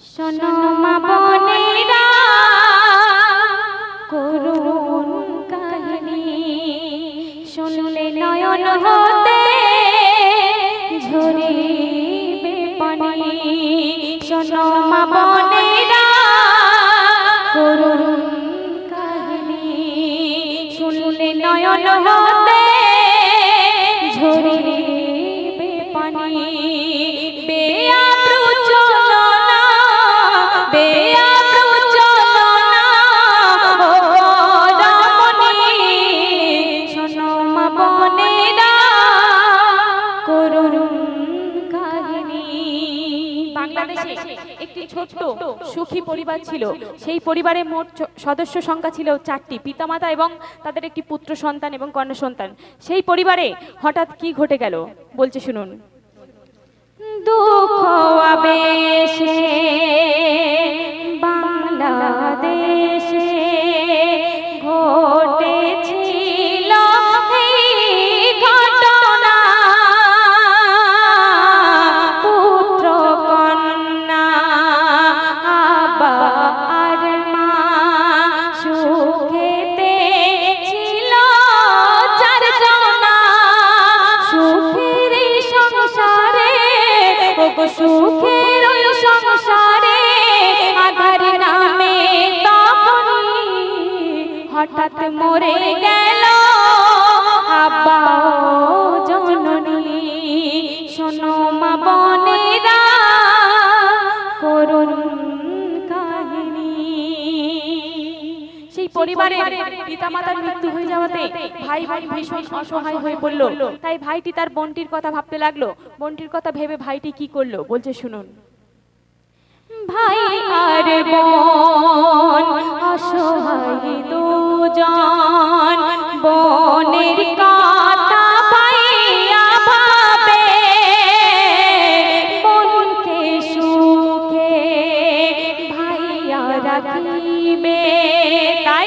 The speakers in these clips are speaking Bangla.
শোনো মা বোনেরা, করুণ কাহিনী শুনলে নয়ন হতে ঝরিবে পানি শোনো মা বোনেরা, করুণ কাহিনী শুনলে নয়ন হতে ছোট্ট, সুখী পরিবার ছিল। সেই পরিবারে মোট সদস্য সংখ্যা ছিল চারটি, পিতামাতা এবং তাদের একটি পুত্র সন্তান এবং কন্যা সন্তান। সেই পরিবারে হঠাৎ কি ঘটে গেল? বলছে, শুনুন। দুঃখ আবেশে ওগো সুখের সংসারে আধার নামে তখনই হঠাৎ মরে গেল পরিবারের পিতামাতার মৃত্যু হয়ে যাওয়াতে ভাই ভাই ভীষণ অসহায় হয়ে পড়ল। তাই ভাইটি তার বোনটির কথা ভাবতে লাগল। বোনটির কথা ভেবে ভাইটি কি করল? বলছে, শুনুন। ভাই আর বোন, অসহায় দুজন। বোনের কথা ভাইয়া ভাবে বোনকে সুখে ভাইয়া রাখিবে। তাই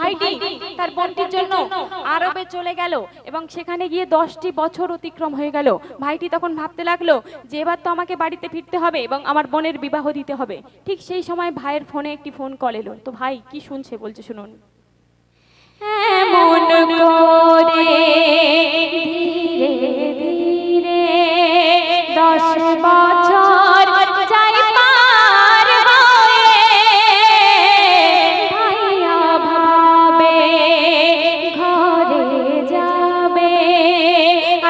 ভাইটি তার বোনটির জন্য আরবে চলে গেল এবং সেখানে গিয়ে দশটি বছর অতিক্রম হয়ে গেল। ভাইটি তখন ভাবতে লাগল যে এবার তো আমাকে বাড়িতে ফিরতে হবে এবং আমার বোনের বিবাহ দিতে হবে। ঠিক সেই সময় ভাইয়ের ফোনে একটি ফোন কল এলো। তো ভাই, কি শুনছে বলছে শুনুন। এমন করে ধীরে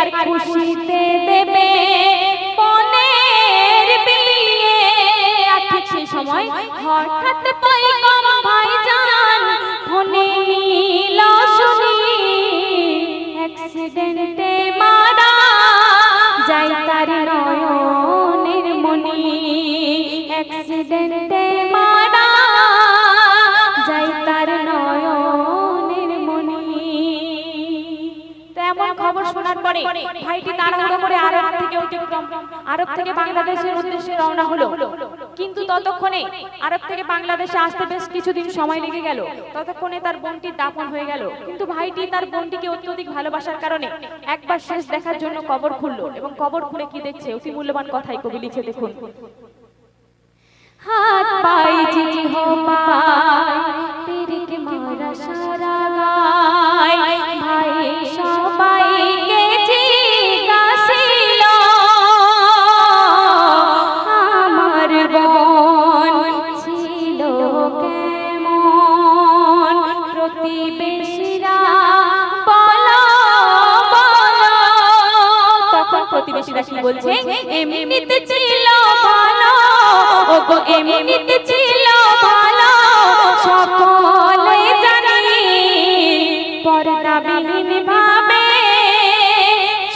আর খুশিতে দেবে আর ঠিক সেই সময় হঠাৎ পাই কম ভাই জান ফোনে নীল শুনি অ্যাক্সিডেন্টে মারা যাই তার নয়নের মনি অ্যাক্সিডেন্টে মারা পরে ভাইটি তাড়াহুড়ো করে আরব থেকে অতিক্রম। আরব থেকে বাংলাদেশের উদ্দেশ্যে রওনা হলো। কিন্তু ততক্ষণে আরব থেকে বাংলাদেশে আসতে বেশ কিছুদিন সময় লেগে গেল। ততক্ষণে তার বোনটির দাফন হয়ে গেল। কিন্তু ভাইটি তার বোনটিকে অত্যধিক ভালোবাসার কারণে একবার শেষ দেখার জন্য কবর খুললো এবং কবর খুলে কি দেখছে? অতি মূল্যবান কথাই কবি লিখে দেখুন। হাত পাই জি হো পাই বলছে এমনিতে ছিল ভালো। ও গো এমনিতে ছিল ভালো। সকলে জানি পর্দাবিহীন ভাবে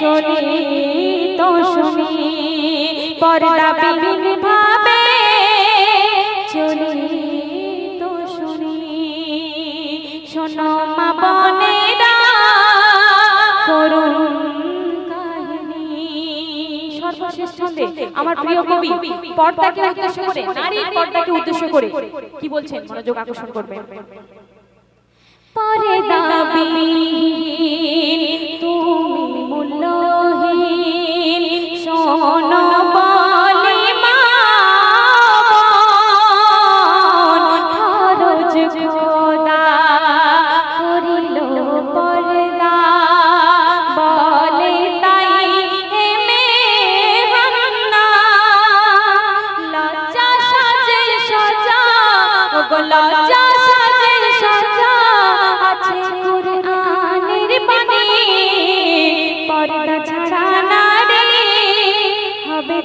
চলি তো শুনি। পর্দাবিহীন ভাবে চলি তো শুনি। শোনো মা বনেরা আমার প্রিয় কবি পর্দাকে উদ্দেশ্য করে নারীর পর্দাকে উদ্দেশ্য করে। কি বলছেন? মনোযোগ আকর্ষণ করবেন। দাবি তুমি মূল্যহীন শোনো।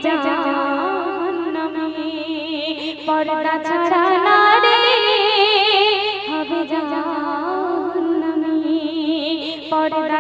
জাহান্নামী। পর্দা ছাড়া নারী হবে জাহান্নামী। পর্দা